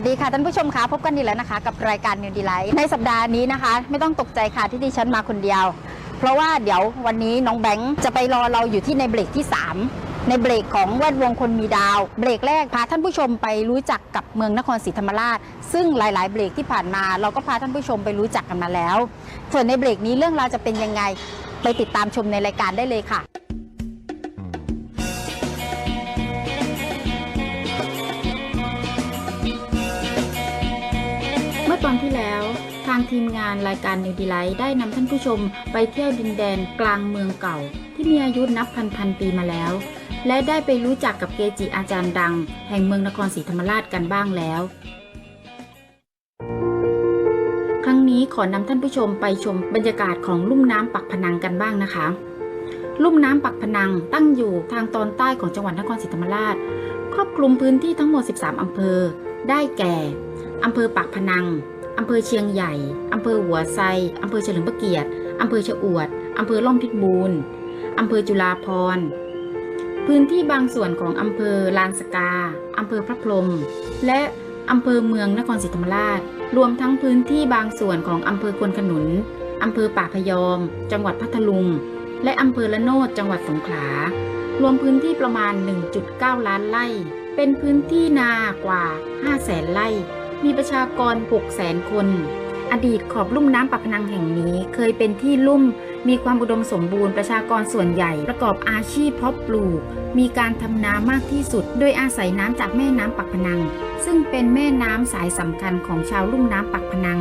สดีค่ะท่านผู้ชมคะพบกันอีกแล้วนะคะ กับรายการ New d e l i g h t ในสัปดาห์นี้นะคะ ไม่ต้องตกใจค่ะที่ดิฉันมาคนเดียว เพราะว่าเดี๋ยววันนี้น้องแบงค์จะไปรอเราอยู่ที่ในเบรกที่ 3 ในเบรกของแวดวงคนมีดาว เบรกแรกพาท่านผู้ชมไปรู้จักกับเมืองนครศรีธรรมราช ซึ่งหลาย ๆ เบรกที่ผ่านมา เราก็พาท่านผู้ชมไปรู้จักกันมาแล้ว ส่วนในเบรกนี้เรื่องราวจะเป็นยังไงไปติดตามชมในรายการได้เลยค่ะ เมื่อนที่แล้ว ทางทีมงานรายการ New d e l i g h t ได้นำท่านผู้ชมไปเที่ยวดินแดนกลางเมืองเก่า ที่มีอายุนับพันพันปีมาแล้ว และได้ไปรู้จักกับเกจิอาจารย์ดัง แห่งเมืองนครศรีธรรมราชกันบ้างแล้ว ครั้งนี้ขอนำท่านผู้ชมไปชมบรรยากาศของลุ่มน้ำปักพนังกันบ้างนะคะ ลุ่มน้ำปักพนังตั้งอยู่ทางตอนใต้ของจังหวัดนครศรีธรรมราช ครอบคลุมพื้นที่ทั้งหมด 13 อำเภอ ได้แก่อำเภอปากพนัง อำเภอเชียงใหญ่ อำเภอหัวไซอำเภอเฉลิมพระเกียรติ อำเภอชะอวด อำเภอล่อมพิบูรณ์อำเภอจุฬาภรพื้นที่บางส่วนของอำเภอลานสกา อำเภอพระพรหมและอำเภอเมืองนครศรีธรรมราช รวมทั้งพื้นที่บางส่วนของอำเภอควนขนุน อำเภอป่าพยอม จังหวัดพัทลุง และอำเภอละโนดจังหวัดสงขลา รวมพื้นที่ประมาณ 1.9 ล้านไร่ เป็นพื้นที่นากว่า5แสนไร่ มีประชากร6แสนคน อดีตขอบลุ่มน้ำปากพนังแห่งนี้ เคยเป็นที่ลุ่ม มีความอุดมสมบูรณ์ประชากรส่วนใหญ่ ประกอบอาชีพเพาะปลูก มีการทำนามากที่สุด โดยอาศัยน้ำจากแม่น้ำปักพนัง ซึ่งเป็นแม่น้ำสายสำคัญของชาวลุ่มน้ำปักพนัง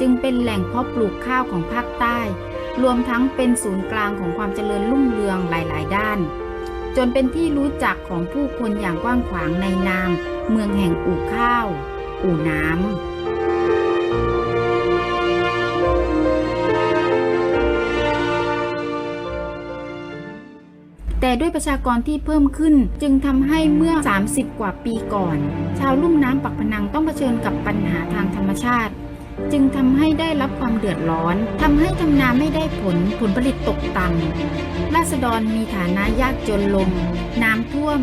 จึงเป็นแหล่งเพาะปลูกข้าวของภาคใต้ รวมทั้งเป็นศูนย์กลางของความเจริญรุ่งเรืองหลาย ๆ ด้าน จนเป็นที่รู้จักของผู้คนอย่างกว้างขวางในนาม เมืองแห่งอู่ข้าว อู่น้ำแต่ด้วยประชากรที่เพิ่มขึ้นจึงทำให้เมื่อ 30 กว่าปีก่อน ชาวลุ่มน้ำปักพนังต้องเผชิญกับปัญหาทางธรรมชาติ จึงทำให้ได้รับความเดือดร้อนทำให้ทำนาไม่ได้ผลผลผลิตตกต่ำราษฎรมีฐานะยากจนลง น้ำท่วม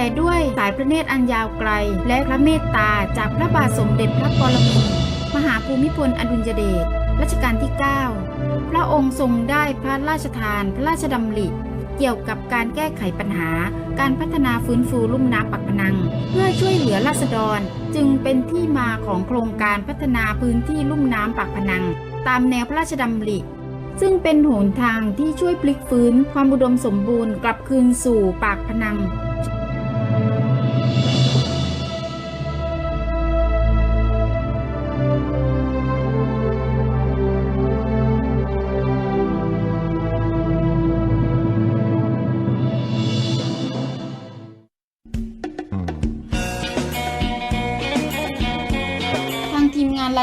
แต่ด้วยสายพระเนตรอันยาวไกล และพระเมตตาจากพระบาทสมเด็จพระปรมินทรมหาภูมิพลอดุลยเดชรัชกาลที่ 9 พระองค์ทรงได้พระราชทานพระราชดำริ เกี่ยวกับการแก้ไขปัญหา การพัฒนาฟื้นฟูลุ่มน้ำปักพนัง เพื่อช่วยเหลือราษฎรจึงเป็นที่มาของโครงการพัฒนาพื้นที่ลุ่มน้ำปากพนัง ตามแนวพระราชดำริ ซึ่งเป็นหนทางที่ช่วยพลิกฟื้นความอุดมสมบูรณ์กลับคืนสู่ปากพนัง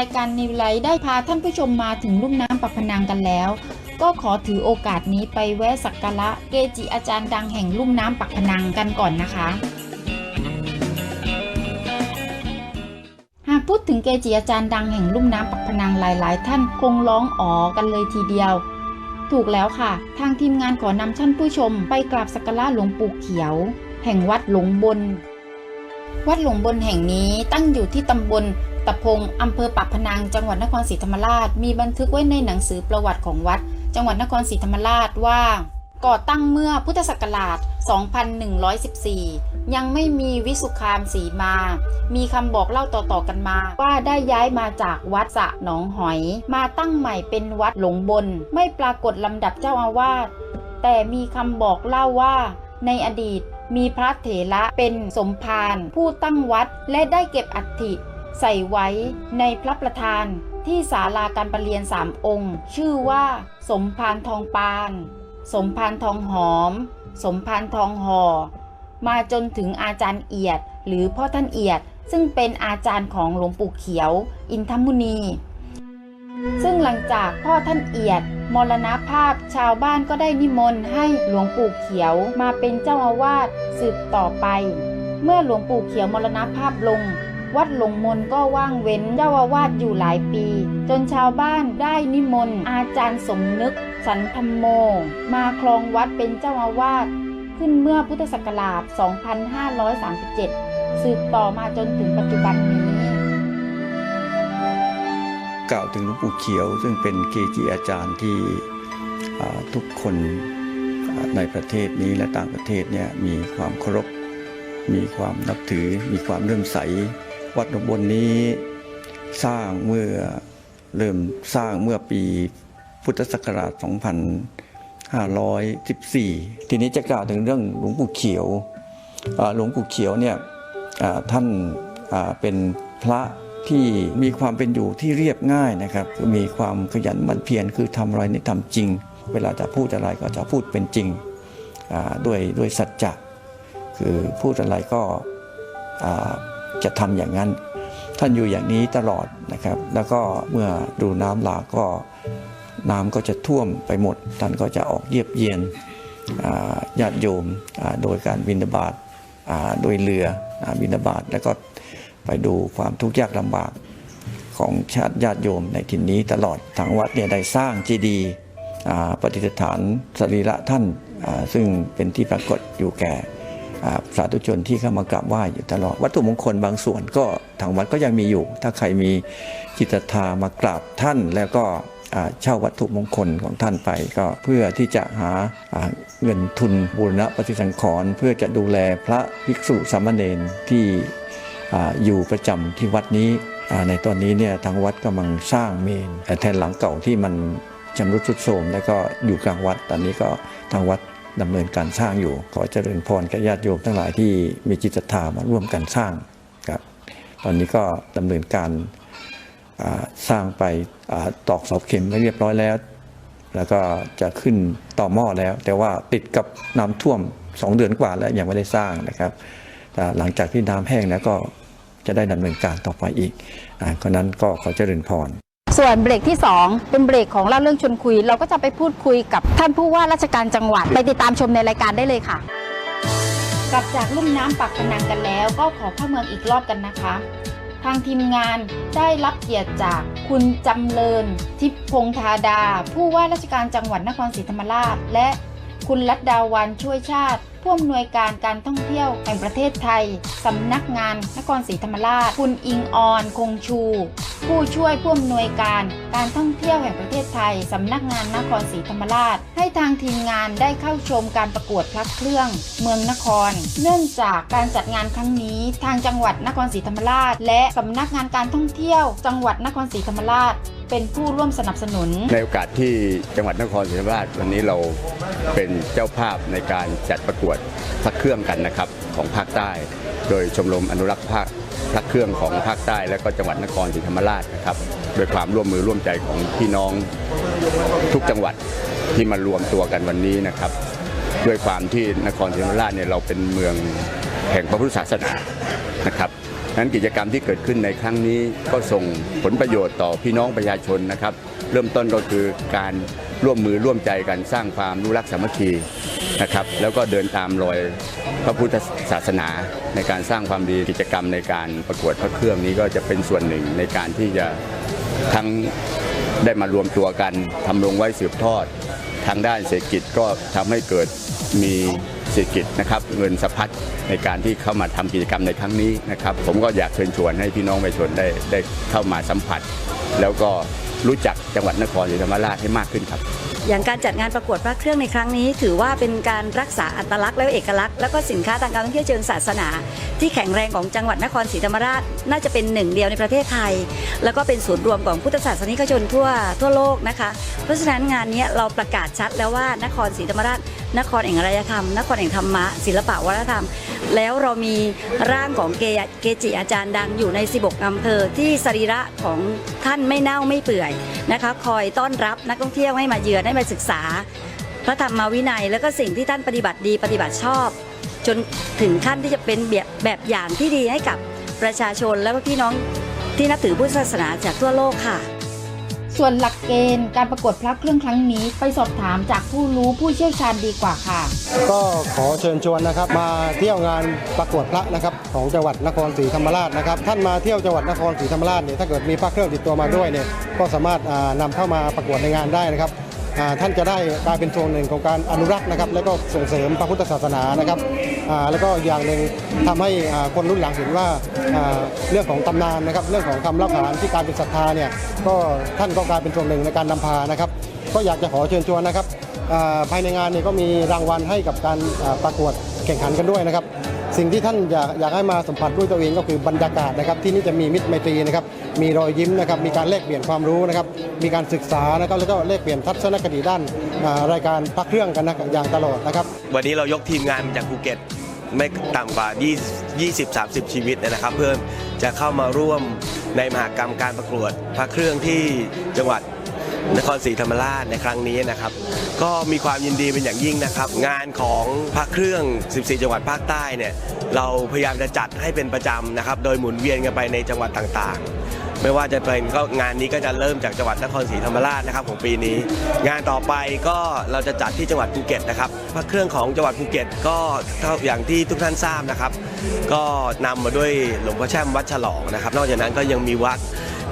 ายการนิวไลท์ได้พาท่านผู้ชมมาถึงลุ่มน้ำปักพนังกันแล้ว ก็ขอถือโอกาสนี้ไปแวะสักการะเกจิอาจารย์ดังแห่งลุ่มน้ำปักพนังกันก่อนนะคะ หากพูดถึงเกจิอาจารย์ดังแห่งลุ่มน้ำปักพนังหลาย ๆ ท่านคงร้องอ๋อกันเลยทีเดียว ถูกแล้วค่ะ ทางทีมงานขอนำท่านผู้ชมไปกราบสักการะหลวงปู่เขียว แห่งวัดหลงบน วัดหลวงบนแห่งนี้ตั้งอยู่ที่ตำบล ตะพงอำเภอปากพนัง จังหวัดนครศรีธรรมราช มีบันทึกไว้ในหนังสือประวัติของวัด จังหวัดนครศรีธรรมราชว่า ก่อตั้งเมื่อพุทธศักราช 2114 ยังไม่มีวิสุคามสีมา มีคำบอกเล่าต่อๆกันมา ว่าได้ย้ายมาจากวัดสะหนองหอย มาตั้งใหม่เป็นวัดหลงบน ไม่ปรากฏลำดับเจ้าอาวาส แต่มีคำบอกเล่าว่า ในอดีตมีพระเถระเป็นสมภารผู้ตั้งวัดและได้เก็บอัฐิ ใส่ไว้ในพระประธานที่ศาลาการประเรียนสามองค์ ชื่อว่า สมภารทองปาน สมภารทองหอม สมภารทองห่อมาจนถึงอาจารย์เอียด หรือพ่อท่านเอียด ซึ่งเป็นอาจารย์ของหลวงปู่เขียว อินทมุนี ซึ่งหลังจากพ่อท่านเอียด มรณภาพชาวบ้านก็ได้นิมนต์ให้หลวงปู่เขียวมาเป็นเจ้าอาวาสสืบต่อไป เมื่อหลวงปู่เขียวมรณภาพลง วัดหลงมนก็ว่างเว้นเจ้าอาวาสอยู่หลายปี จนชาวบ้านได้นิมนต์อาจารย์สมนึก สันธรรมโม มาครองวัดเป็นเจ้าอาวาสขึ้นเมื่อพุทธศักราช 2537 สืบต่อมาจนถึงปัจจุบันนี้ กล่าวถึงหลวงปู่เขียว ซึ่งเป็นเกจิอาจารย์ที่ทุกคนในประเทศนี้และต่างประเทศเนี่ยมีความเคารพ มีความนับถือ มีความเริ่อมใส วัดหนองบนนี้สร้างเมื่อเริ่มสร้างเมื่อปีพุทธศักราช 2514 ทีนี้จะกล่าวถึงเรื่องหลวงปู่เขียวหลวงปู่เขียวเนี่ยท่านเป็นพระที่มีความเป็นอยู่ที่เรียบง่ายนะครับ มีความขยันหมั่นเพียรคือทำอะไรนี่ทำจริง เวลาจะพูดอะไรก็จะพูดเป็นจริงด้วยด้วยสัจจะคือพูดอะไรก็ จะทำอย่างนั้น ท่านอยู่อย่างนี้ตลอดนะครับ แล้วก็เมื่อดูน้ำหลากก็น้ำก็จะท่วมไปหมด ท่านก็จะออกเยียบเยียนญาติโยมโดยการบินาบาตโดยเรืออาบินาบาตแล้วก็ไปดูความทุกข์ยากลำบากของชาติญาติโยมในถิ่นนี้ตลอดทางวัดเนี่ยได้สร้างเจดีย์ปฏิสถานสรีระท่านซึ่งเป็นที่ปรากฏอยู่แก่ สาธุชนที่เข้ามากราบไหว้อยู่ตลอด วัตถุมงคลบางส่วนก็ทางวัดก็ยังมีอยู่ ถ้าใครมีจิตธามากราบท่านแล้วก็เช่าวัตถุมงคลของท่านไปก็เพื่อที่จะหาเงินทุนบูรณะปฏิสังขรณ์เพื่อจะดูแลพระภิกษุสามเณรที่อยู่ประจำที่วัดนี้ในตอนนี้เนี่ยทางวัดกำลังสร้างเมนแทนหลังเก่าที่มันชำรุดทรุดโทรมแล้วก็อยู่กลางวัด ตอนนี้ก็ทางวัด ดำเนินการสร้างอยู่ ขอเจริญพรกับญาติโยมทั้งหลายที่มีจิตศรัทธามาร่วมกันสร้างครับตอนนี้ก็ดำเนินการสร้างไปอตอกเสาเข็มไม่เรียบร้อยแล้ว แล้วก็จะขึ้นต่อหม้อแล้ว แต่ว่าติดกับน้ำท่วม 2 เดือนกว่าแล้วยังไม่ได้สร้างนะครับแต่หลังจากที่น้ำแห้งแล้วก็จะได้ดำเนินการต่อไปอีกอ่าเพราะนั้นก็ขอเจริญพร ส่วนเบรกที่ 2 เป็นเบรกของเล่าเรื่องชวนคุย เราก็จะไปพูดคุยกับท่านผู้ว่าราชการจังหวัด ไปติดตามชมในรายการได้เลยค่ะ กลับจากลุ่มน้ำปักพนังกันแล้ว ก็ขอเข้าเมืองอีกรอบกันนะคะ ทางทีมงานได้รับเกียรติจากคุณจำเริญ ทิพพงธาดา ผู้ว่าราชการจังหวัดนครศรีธรรมราช และคุณลัดดาวันช่วยชาติ ผู้อำนวยการการท่องเที่ยวแห่งประเทศไทย สำนักงานนครศรีธรรมราช คุณอิงออน คงชู ผู้ช่วยผู้อำนวยการการท่องเที่ยวแห่งประเทศไทย สำนักงานนครศรีธรรมราช ให้ทางทีมงานได้เข้าชมการประกวดพระเครื่อง เมืองนคร เนื่องจากการจัดงานครั้งนี้ ทางจังหวัดนครศรีธรรมราช และสำนักงานการท่องเที่ยว จังหวัดนครศรีธรรมราชเป็นผู้ร่วมสนับสนุน ในโอกาสที่จังหวัดนครศรีธรรมราชวันนี้เราเป็นเจ้าภาพในการจัดประกวดพระเครื่องกันนะครับของภาคใต้ โดยชมรมอนุรักษ์ภาคพระเครื่องของภาคใต้ และก็จังหวัดนครศรีธรรมราชนะครับโดยความร่วมมือร่วมใจของพี่น้องทุกจังหวัดที่มารวมตัวกันวันนี้นะครับ ด้วยความที่นครศรีธรรมราชเนี่ยเราเป็นเมืองแห่งพระพุทธศาสนานะครับนั้นกิจกรรมที่เกิดขึ้นในครั้งนี้ก็ส่งผลประโยชน์ต่อพี่น้องประชาชนนะครับ เริ่มต้นก็คือการร่วมมือร่วมใจกันสร้างความรู้รักสามัคคี นะครับ แล้วก็เดินตามรอยพระพุทธศาสนาในการสร้างความดีกิจกรรมในการประกวดพระเครื่องนี้ก็จะเป็นส่วนหนึ่งในการที่จะทั้งได้มารวมตัวกันทำรงไว้สืบทอด ทางด้านเศรษฐกิจก็ทำให้เกิดมีเศรษฐกิจนะครับเงินสะพัดในการที่เข้ามาทำกิจกรรมในครั้งนี้นะครับ ผมก็อยากเชิญชวนให้พี่น้องประชาชนได้ได้เข้ามาสัมผัส แล้วก็รู้จักจังหวัดนครศรีธรรมราชให้มากขึ้นครับ อย่างการจัดงานประกวดพระเครื่องในครั้งนี้ ถือว่าเป็นการรักษาอัตลักษณ์และเอกลักษณ์แล้วก็สินค้าทางการท่องเที่ยวเชิงศาสนา ที่แข็งแรงของจังหวัดนครศรีธรรมราช น่าจะเป็นหนึ่งเดียวในประเทศไทย แล้วก็เป็นศูนย์รวมของพุทธศาสนิกชนทั่วทั่วโลกนะคะ เพราะฉะนั้นงานนี้เราประกาศชัดแล้วว่านครศรีธรรมราช นครแห่งอารยธรรม นครแห่งธรรมะศิลปะวัฒนธรรม แล้วเรามีร่างของเกจิอาจารย์ดังอยู่ใน 16 อำเภอที่สรีระของท่านไม่เน่าไม่เปื่อยนะคะ คอยต้อนรับนักท่องเที่ยวให้มาเยือนให้มาศึกษา พระธรรมวินัย แล้วก็สิ่งที่ท่านปฏิบัติดีปฏิบัติชอบ จนถึงขั้นที่จะเป็นแบบแบบอย่างที่ดีให้กับประชาชนแล้วก็พี่น้องที่นับถือพุทธศาสนาจากทั่วโลกค่ะ ส่วนหลักเกณฑ์การประกวดพระเครื่องครั้งนี้ไปสอบถามจากผู้รู้ผู้เชี่ยวชาญดีกว่าค่ะ ก็ขอเชิญชวนนะครับ มาเที่ยวงานประกวดพระนะครับของจังหวัดนครศรีธรรมราชนะครับ ท่านมาเที่ยวจังหวัดนครศรีธรรมราชเนี่ยถ้าเกิดมีพระเครื่องติดตัวมาด้วยเนี่ยก็สามารถอ่านำเข้ามาประกวดในงานได้นะครับท่านจะได้กลายเป็นส่วนหนึ่งของการอนุรักษ์นะครับ แล้วก็ส่งเสริมพระพุทธศาสนานะครับ แล้วก็อย่างหนึ่งทำให้คนรุ่นหลังเห็นว่าเรื่องของตำนานนะครับ เรื่องของคำเล่าขานที่การเป็นศรัทธาเนี่ยก็ท่านก็กลายเป็นส่วนหนึ่งในการนำพานะครับก็อยากจะขอเชิญชวนนะครับภายในงานเนี่ยก็มีรางวัลให้กับการประกวดแข่งขันกันด้วยนะครับ สิ่งที่ท่านอยากอยากให้มาสัมผัสด้วยตัวเองก็คือบรรยากาศนะครับ ที่นี่จะมีมิตรไมตรีนะครับมีรอยยิ้มนะครับมีการแลกเปลี่ยนความรู้นะครับมีการศึกษานะครับแล้วก็แลกเปลี่ยนทัศนคติด้านอ่ารายการพักเครื่องกันนะอย่างตลอดนะครับ วันนี้เรายกทีมงานมาจากภูเก็ตไม่ต่ำกว่า 20 30 ชีวิตนะครับ เพื่อจะเข้ามาร่วมในมหากรรมการประกวดพระเครื่องที่จังหวัด นครศรีธรรมราชในครั้งนี้นะครับ ก็มีความยินดีเป็นอย่างยิ่งนะครับ งานของพระเครื่อง 14 จังหวัดภาคใต้เนี่ยเราพยายามจะจัดให้เป็นประจำนะครับ โดยหมุนเวียนกันไปในจังหวัดต่างๆ ไม่ว่าจะเป็นก็งานนี้ก็จะเริ่มจากจังหวัดนครศรีธรรมราชนะครับของปีนี้ งานต่อไปก็เราจะจัดที่จังหวัดภูเก็ตนะครับพระเครื่องของจังหวัดภูเก็ตก็เท่าอย่างที่ทุกท่านทราบนะครับ ก็นำมาด้วยหลวงพ่อแช่มวัดฉลองนะครับ นอกจากนั้นก็ยังมีวัด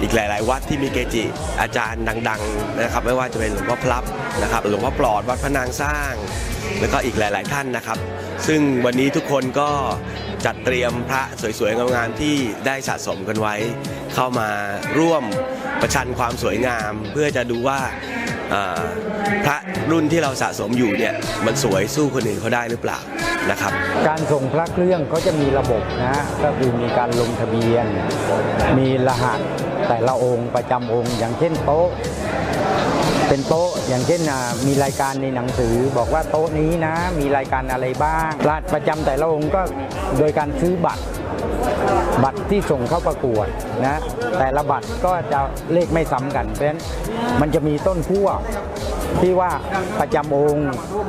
อีกหลาย ๆ วัดที่มีเกจิอาจารย์ดัง ๆ นะครับ ไม่ว่าจะเป็นหลวงพ่อพลับนะครับ หลวงพ่อปลอดวัดพระนางสร้าง แล้วก็อีกหลาย ๆ ท่านนะครับ ซึ่งวันนี้ทุกคนก็จัดเตรียมพระสวย ๆ งามๆที่ได้สะสมกันไว้ เข้ามาร่วมประชันความสวยงาม เพื่อจะดูว่าพระรุ่นที่เราสะสมอยู่เนี่ยมันสวยสู้คนอื่นเขาได้หรือเปล่านะครับ การส่งพระเครื่องเขาจะมีระบบนะฮะก็คือมีการลงทะเบียน มีรหัส แต่ละองค์ประจำองค์ อย่างเช่นโต๊ะ เป็นโต๊ะอย่างเช่นมีรายการในหนังสือ บอกว่าโต๊ะนี้นะ มีรายการอะไรบ้างรหัสประจำแต่ละองค์ก็โดยการซื้อบัตร บัตรที่ส่งเข้าประกวดนะแต่ละบัตรก็จะเลขไม่ซ้ำกันเพราะฉะนั้นมันจะมีต้นขั้วที่ว่าประจำองค์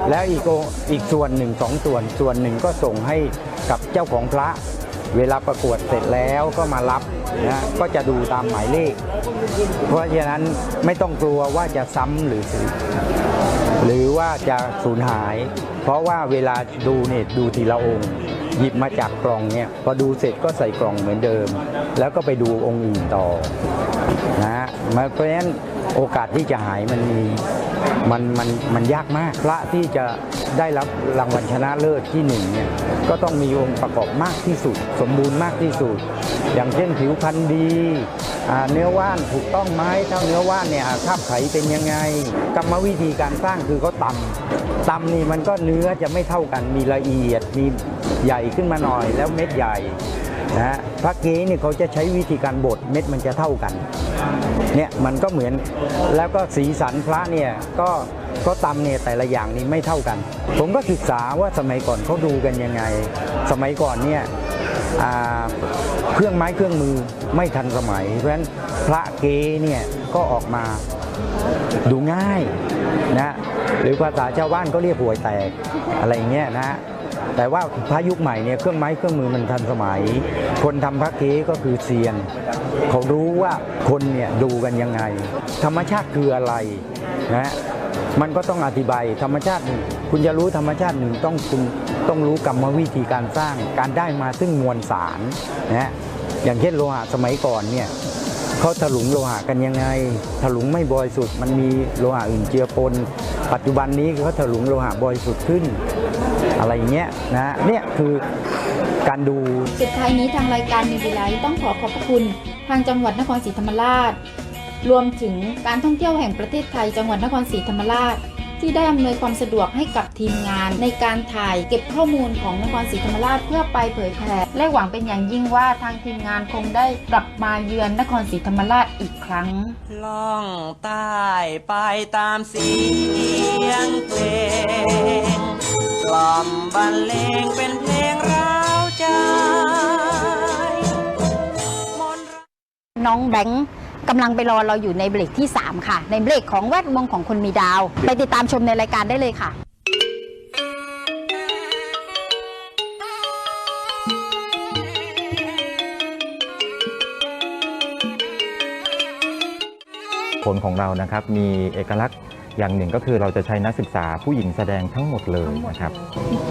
แล้วอีกอีกส่วนหนึ่งสองส่วนส่วนหนึ่งก็ส่งให้กับเจ้าของพระ เวลาประกวดเสร็จแล้วก็มารับนะก็จะดูตามหมายเลข เพราะฉะนั้นไม่ต้องกลัวว่าจะซ้ำหรือหรือว่าจะสูญหาย เพราะว่าเวลาดูเนี่ยดูทีละองค์หยิบมาจากกล่องเนี่ยพอดูเสร็จก็ใส่กล่องเหมือนเดิม แล้วก็ไปดูองค์อื่นต่อนะเพราะฉะนั้นโอกาสที่จะหายมันมี มันมันมันยากมาก พระที่จะได้รับรางวัลชนะเลิศที่หนึ่งเนี่ยก็ต้องมีองค์ประกอบมากที่สุด สมบูรณ์มากที่สุด อย่างเช่นผิวพรรณดีเนื้อว่านถูกต้องไหมถ้าเนื้อว่านเนี่ยอ่าคาบไขเป็นยังไง กรรมวิธีการสร้างคือเขาตำตำนี่มันก็เนื้อจะไม่เท่ากันมีละเอียดมีใหญ่ขึ้นมาหน่อยแล้วเม็ดใหญ่ นะพระเก๊เนี่ยเขาจะใช้วิธีการบดเม็ดมันจะเท่ากันเนี่ยมันก็เหมือนแล้วก็สีสันพระเนี่ยก็ก็ตำเนี่ยแต่ละอย่างนี่ไม่เท่ากัน ผมก็ศึกษาว่าสมัยก่อนเขาดูกันยังไง สมัยก่อนเนี่ยเครื่องไม้เครื่องมือไม่ทันสมัย เพราะฉะนั้นพระเกเนี่ยก็ออกมาดูง่ายนะหรือภาษาชาวบ้านก็เรียกหวยแตกอะไรเงี้ยนะ แต่ว่าพระยุคใหม่เนี่ยเครื่องไม้เครื่องมือมันทันสมัย คนทำพระเกก็คือเซียน เขารู้ว่าคนเนี่ยดูกันยังไง ธรรมชาติคืออะไรนะมันก็ต้องอธิบายธรรมชาติหนึ่งคุณจะรู้ธรรมชาติหนึ่งต้องคุณต้องรู้กรรมวิธีการสร้างการได้มาซึ่งมวลสารนะฮะอย่างเช่นโลหะสมัยก่อนเนี่ย เขาถลุงโลหะกันยังไง ถลุงไม่บริสุทธิ์มันมีโลหะอื่นเจือปน ปัจจุบันนี้เขาถลุงโลหะบริสุทธิ์ขึ้น อะไรเงี้ยนะเนี่ยคือการดู สุดท้ายนี้ทางรายการมีดีไลท์ต้องขอขอบพระคุณ ทางจังหวัดนครศรีธรรมราช รวมถึงการท่องเที่ยวแห่งประเทศไทย จังหวัดนครศรีธรรมราช ที่ได้อำนวยความสะดวกให้กับทีมงาน ในการถ่ายเก็บข้อมูลของนครศรีธรรมราชเพื่อไปเผยแพร่ และหวังเป็นอย่างยิ่งว่าทางทีมงานคงได้กลับมาเยือนนครศรีธรรมราชอีกครั้ง ล่องใต้ไปตามเสียงเพลงกล่อมบรรเลงเป็นเพลงร้าวใจมนต์รักน้องแบงค์ กำลังไปรอเราอยู่ในเบรกที่ 3 ค่ะ ในเบรกของแวดวงของคนมีดาว ไปติดตามชมในรายการได้เลยค่ะผลของเรานะครับมีเอกลักษณ์อย่างหนึ่งก็คือเราจะใช้นักศึกษาผู้หญิงแสดงทั้งหมดเลยนะครับ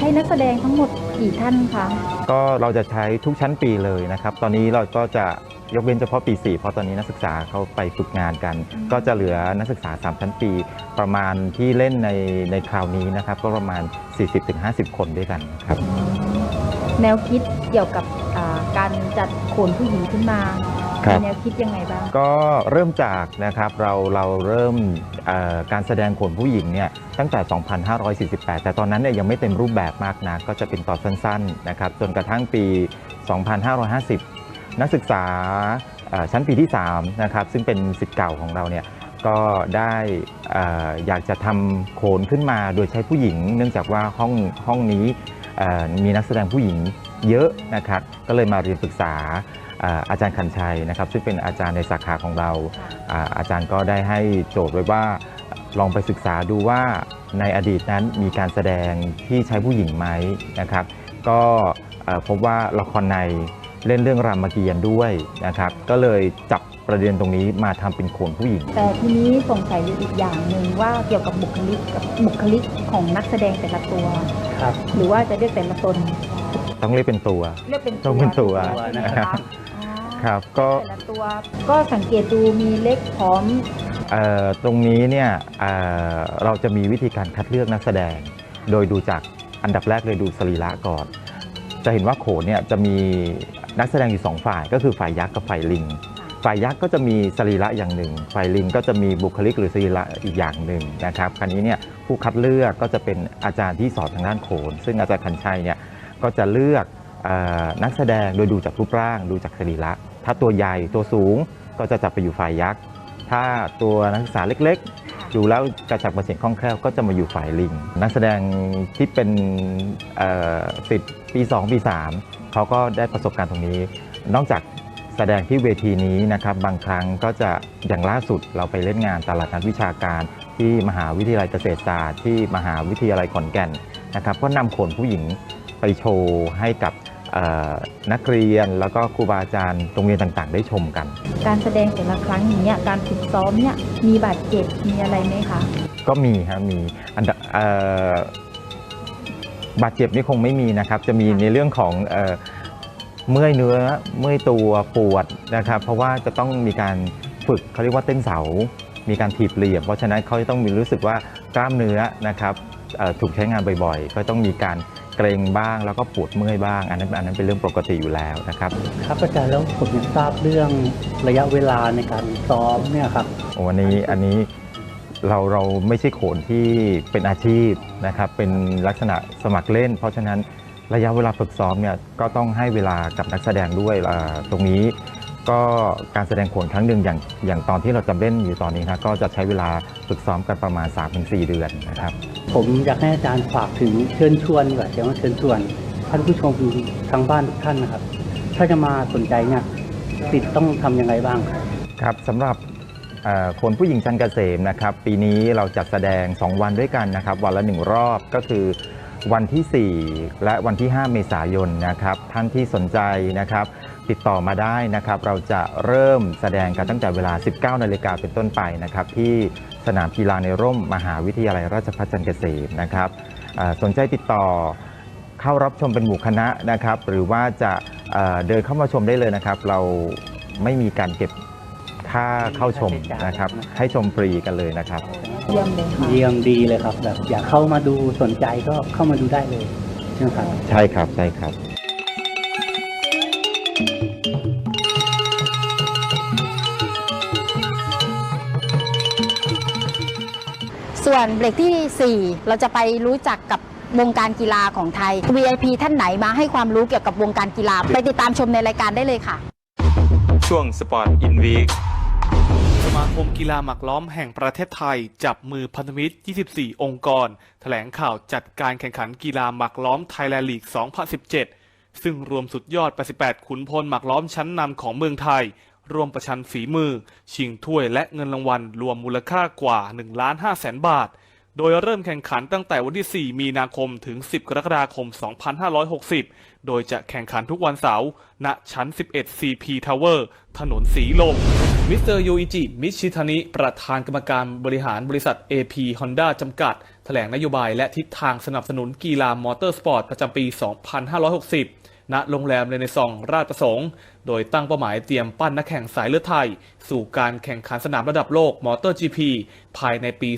ให้นักแสดงทั้งหมดกี่ท่านคะ ก็เราจะใช้ทุกชั้นปีเลยนะครับ ตอนนี้เราก็จะ ยกเว้นเฉพาะปี 4 เพราะตอนนี้นักศึกษาเขาไปฝึกงานกัน ก็จะเหลือนักศึกษา 3 ชั้นปี ประมาณที่เล่นในในคราวนี้นะครับ ก็ประมาณ 40-50 คนด้วยกันครับ แนวคิดเกี่ยวกับอ่าการจัดโขนผู้หญิงขึ้นมาครับ มีแนวคิดยังไงบ้าง ก็เริ่มจากนะครับเราเราเริ่มเอ่อการแสดงขนผู้หญิงเนี่ยตั้งแต่ 2548 แต่ตอนนั้นเนี่ยยังไม่เต็มรูปแบบมากนะก็จะเป็นตอนสั้นๆนะครับจนกระทั่งปี 2550 นักศึกษาชั้นปีที่3นะครับซึ่งเป็นสิทธิ์เก่าของเราเนี่ยก็ได้อยากจะทำโขนขึ้นมาโดยใช้ผู้หญิง เนื่องจากว่าห้องห้องนี้มีนักแสดงผู้หญิงเยอะนะครับก็เลยมาเรียนปรึกษาอาจารย์คันชัยนะครับซึ่งเป็นอาจารย์ในสาขาของเรา อาจารย์ก็ได้ให้โจทย์ไว้ว่าลองไปศึกษาดูว่าในอดีตนั้นมีการแสดงที่ใช้ผู้หญิงไหมนะครับ ก็พบว่าละครใน เล่นเรื่องรามเกียรติ์ด้วยนะครับ ก็เลยจับประเด็นตรงนี้มาทำเป็นโขนผู้หญิง แต่ทีนี้สงสัยอยู่อีกอย่างหนึ่งว่าเกี่ยวกับบุคลิกกับบุคลิกของนักแสดงแต่ละตัว ครับ หรือว่าจะเรียกแต่ละตน ต้องเรียกเป็นตัว เรียกเป็นต้องเป็นตัวใช่ไหมนะครับคะอ๋อครับก็แต่ละตัวก็สังเกตดูมีเล็กผอมเอ่อตรงนี้เนี่ยเอ่อเราจะมีวิธีการคัดเลือกนักแสดง โดยดูจากอันดับแรกเลยดูสรีระก่อน จะเห็นว่าโขนเนี่ยจะมี นักแสดงอยู่สองฝ่ายก็คือฝ่ายยักษ์กับฝ่ายลิง ฝ่ายยักษ์ก็จะมีสรีระอย่างหนึ่ง ฝ่ายลิงก็จะมีบุคลิกหรือสรีระอีกอย่างหนึ่งนะครับคราวนี้เนี่ยผู้คัดเลือกก็จะเป็นอาจารย์ที่สอนทางด้านโขน ซึ่งอาจารย์คันชัยเนี่ยก็จะเลือกเออนักแสดงโดยดูจากรูปร่างดูจากสรีระ ถ้าตัวใหญ่ตัวสูงก็จะจับไปอยู่ฝ่ายยักษ์ ถ้าตัวนักศึกษาเล็กๆดูแล้วกระฉับกระเฉงคล่องแคล่วก็จะมาอยู่ฝ่ายลิง นักแสดงที่เป็นเอ่อสิทธิ์ปี 2 ปี 3 เขาก็ได้ประสบการณ์ตรงนี้ นอกจากแสดงที่เวทีนี้นะครับ บางครั้งก็จะอย่างล่าสุดเราไปเล่นงานตลาดนัดวิชาการ ที่มหาวิทยาลัยเกษตรศาสตร์ที่มหาวิทยาลัยขอนแก่นนะครับ ก็นำโขนผู้หญิงไปโชว์ให้กับเอ่อนักเรียนแล้วก็ครูบาอาจารย์โรงเรียนต่างๆ ได้ชมกัน การแสดงแต่ละครั้งอย่างเนี้ยการฝึกซ้อมเนี่ยมีบาดเจ็บมีอะไรไหมคะ ก็มีครับมีอันดั บเอ่อบาดเจ็บนี่คงไม่มีนะครับ จะมีในเรื่องของเอ่อเมื่อยเนื้อเมื่อยตัวปวดนะครับ เพราะว่าจะต้องมีการฝึกเขาเรียกว่าเต้นเสา มีการถีบเหลี่ยมเพราะฉะนั้นเขาจะต้องมีรู้สึกว่ากล้ามเนื้อนะครับเอ่อถูกใช้งานบ่อยๆ ก็ต้องมีการเกรงบ้างแล้วก็ปวดเมื่อยบ้าง อันนั้นอันนั้นเป็นเรื่องปกติอยู่แล้วนะครับ ครับอาจารย์แล้วผมอยากทราบเรื่องระยะเวลาในการซ้อมเนี่ยครับโอ้อันนี้อันนี้ เราเราไม่ใช่โขนที่เป็นอาชีพนะครับเป็นลักษณะสมัครเล่น เพราะฉะนั้นระยะเวลาฝึกซ้อมเนี่ยก็ต้องให้เวลากับนักแสดงด้วยอ่าตรงนี้ ก็การแสดงโขนครั้งหนึ่งอย่างอย่างตอนที่เราจำเล่นอยู่ตอนนี้นะก็จะใช้เวลาฝึกซ้อมกันประมาณ 3-4 เดือนนะครับ ผมอยากให้อาจารย์ฝากถึงเชิญชวนดีกว่าเดี๋ยวว่าเชิญชวนท่านผู้ชมทางบ้านทุกท่านนะครับ ถ้าจะมาสนใจเนี่ยติดต้องทำยังไงบ้างครับครับสำหรับเอ่อ คนผู้หญิงจันเกษมนะครับ ปีนี้เราจัดแสดง 2 วันด้วยกันนะครับ วันละ 1 รอบก็คือวันที่ 4 และวันที่ 5 เมษายนนะครับ ท่านที่สนใจนะครับ ติดต่อมาได้นะครับ เราจะเริ่มแสดงกันตั้งแต่เวลา 19 นาฬิกาเป็นต้นไปนะครับ ที่สนามกีฬาในร่มมหาวิทยาลัยราชภัฏจันทร์เกษมนะครับสนใจติดต่อเข้ารับชมเป็นหมู่คณะนะครับ หรือว่าจะเดินเข้ามาชมได้เลยนะครับ เราไม่มีการเก็บ ค่าเข้าชมนะครับ ให้ชมฟรีกันเลยนะครับ เยี่ยมเลยค่ะเยี่ยมดีเลยครับ แบบอยากเข้ามาดูสนใจก็เข้ามาดูได้เลยนะครับใช่ครับใช่ครับสส่วนเบรกที่ 4 เราจะไปรู้จักกับวงการกีฬาของไทย VIP ท่านไหนมาให้ความรู้เกี่ยวกับวงการกีฬา ไปติดตามชมในรายการได้เลยค่ะ ช่วงสปอร์ตอินวีค สมาคมกีฬาหมากล้อมแห่งประเทศไทย จับมือพันธมิตร 24 องค์กร แถลงข่าวจัดการแข่งขันกีฬาหมากล้อมไทยแลนด์ลีก 2017 ซึ่งรวมสุดยอด 88 ขุนพลหมากล้อมชั้นนำของเมืองไทย รวมประชันฝีมือ ชิงถ้วยและเงินรางวัลรวมมูลค่ากว่า 1 ล้าน5แสนบาท โดยเริ่มแข่งขันตั้งแต่วันที่ 4 มีนาคมถึง 10 กรกฎาคม 2560 โดยจะแข่งขันทุกวันเสาร์ ณ ชั้น 11 CP Tower ถนนสีลม มิสเตอร์ยูอิจิ มิชิทานิ ประธานกรรมการบริหารบริษัท AP Honda จำกัด แถลงนโยบายและทิศทางสนับสนุนกีฬามอเตอร์สปอร์ตประจำปี 2560 ณ โรงแรมเรเนซองราชประสงค์ โดยตั้งเป้าหมายเตรียมปั้นนักแข่งสายเลือดไทย สู่การแข่งขันสนามระดับโลกมอเตอร์ GP ภายในปี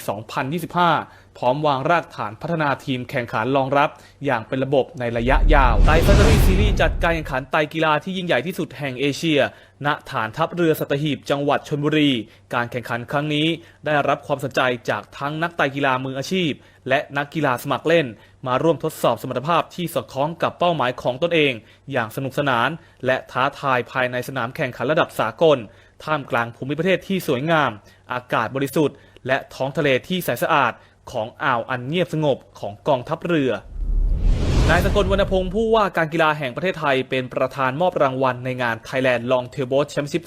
2025 พร้อมวางรากฐานพัฒนาทีมแข่งขันรองรับ อย่างเป็นระบบในระยะยาวไตรฟัตเตอรี่ซีรีส์จัดการแข่งขันไตกีฬาที่ยิ่งใหญ่ที่สุดแห่งเอเชีย ณ ฐานทัพเรือสัตหีบจังหวัดชลบุรี การแข่งขันครั้งนี้ ได้รับความสนใจจากทั้งนักไตกีฬามืออาชีพ และนักกีฬาสมัครเล่น มาร่วมทดสอบสมรรถภาพที่สอดคล้องกับเป้าหมายของตนเอง อย่างสนุกสนาน และท้าทายภายในสนามแข่งขันระดับสากล ท่ามกลางภูมิประเทศที่สวยงาม อากาศบริสุทธิ์ และท้องทะเลที่ใสสะอาดของอ่าวอันเงียบสงบของกองทัพเรือนายสกลวรรณพงศ์ผู้ว่าการกีฬาแห่งประเทศไทยเป็นประธานมอบรางวัลในงาน Thailand Long Tailboat Championship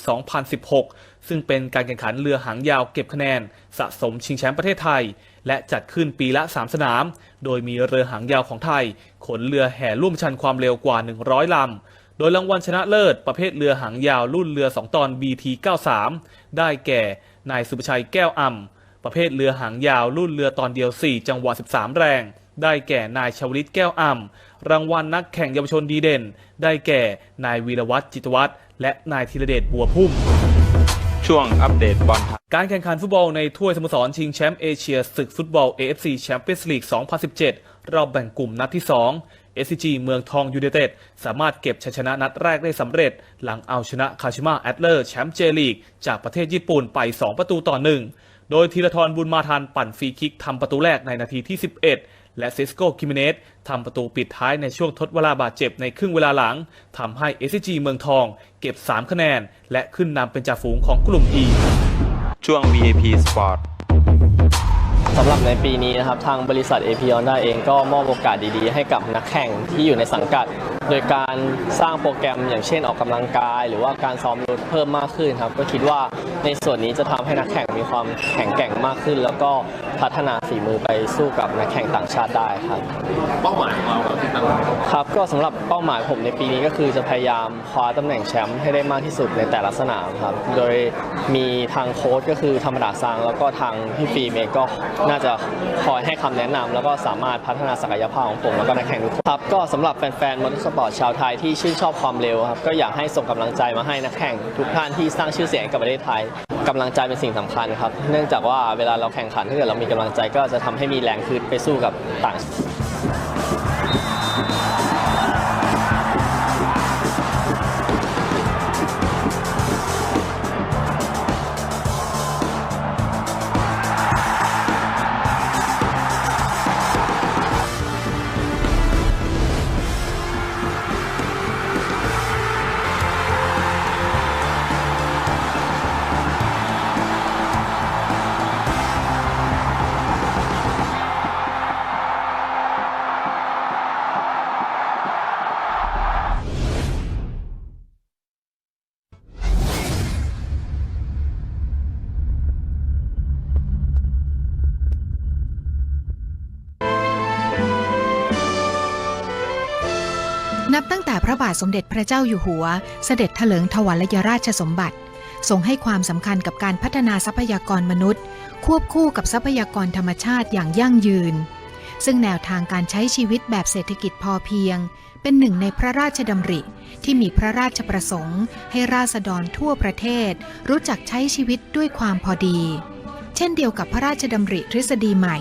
2016 ซึ่งเป็นการแข่งขันเรือหางยาวเก็บคะแนน สะสมชิงแชมป์ประเทศไทย และจัดขึ้นปีละ 3 สนาม โดยมีเรือหางยาวของไทย ขนเรือแห่ร่วมชันความเร็วกว่า 100 ลำ โดยรางวัลชนะเลิศประเภทเรือหางยาวรุ่นเรือ 2 ตอน BT 93 ได้แก่ นายสุภชัยแก้วอ่ำประเภทเรือหางยาวรุ่นเรือตอนเดียว 4 จังหวะ 13 แรง ได้แก่นายชวลิตแก้วอ่ำรางวัลนักแข่งเยาวชนดีเด่น ได้แก่นายวีรวัตรจิตวัฒน์และนายธีรเดชบัวพุ่ม ช่วงอัปเดตบอลไทยการแข่งขันฟุตบอลในถ้วยสโมสรชิงแชมป์เอเชียศึกฟุตบอล AFC Champions League 2017 รอบแบ่งกลุ่มนัดที่ 2 SCG เมืองทองยูไนเต็ดสามารถเก็บชัยชนะนัดแรกได้สำเร็จ หลังเอาชนะคาชิมาแอตเลอร์แชมป์เจลีกจากประเทศญี่ปุ่นไป 2 ประตูต่อ 1 โดยธีรทรบุญมาทันปั่นฟรีคิกทำประตูแรกในนาทีที่ 11 และซิสโกคิมิเนสทำประตูปิดท้ายในช่วงทดเวลาบาดเจ็บในครึ่งเวลาหลังทำให้ SCG เมืองทอง เก็บ 3 คะแนน และขึ้นนำเป็นจ่าฝูงของกลุ่ม E ช่วง VIP Sport สำหรับในปีนี้นะครับทางบริษัท AP Honda เองก็มอบโอกาสดีๆ ให้กับนักแข่งที่อยู่ในสังกัด โดยการสร้างโปรแกรมอย่างเช่นออกกำลังกาย หรือว่าการซ้อมรถเพิ่มมากขึ้นครับก็คิดว่าในส่วนนี้จะทำให้นักแข่งมีความแข็งแกร่งมากขึ้น แล้วก็พัฒนาฝีมือไปสู้กับนักแข่งต่างชาติได้ครับเป้าหมายของเราที่ตั้งครับก็สำหรับเป้าหมายผมในปีนี้ก็คือจะพยายามคว้าตำแหน่งแชมป์ให้ได้มากที่สุดในแต่ละสนามครับโดยมีทางโค้ชก็คือธรรมดาซังแล้วก็ทางพี่ฟีเมก็น่าจะคอยให้คำแนะนำแล้วก็สามารถพัฒนาศักยภาพของผมแล้วก็นักแข่งทุกคนครับก็สำหรับแฟนๆมอเตอร์สปอร์ตชาวไทยที่ชื่นชอบความเร็วครับก็อยากให้ส่งกำลังใจมาให้นักแข่งทุกท่านที่สร้างชื่อเสียงกับประเทศไทยกำลังใจเป็นสิ่งสำคัญครับ เนื่องจากว่าเวลาเราแข่งขันถ้าเกิดเรามีกำลังใจก็จะทำให้มีแรงคืนไปสู้กับต่างาทสมเด็จพระเจ้าอยู่หัว เสด็จถลิงถวัลยราชสมบัติทรงให้ความสำคัญกับการพัฒนาทรัพยากรมนุษย์ ควบคู่กับทรัพยากรธรรมชาติอย่างยั่งยืน ซึ่งแนวทางการใช้ชีวิตแบบเศรษฐกิจพอเพียง เป็นหนึ่งในพระราชดำริ ที่มีพระราชประสงค์ ให้ราษฎรทั่วประเทศ รู้จักใช้ชีวิตด้วยความพอดี เช่นเดียวกับพระราชดำริทฤษฎีใหม่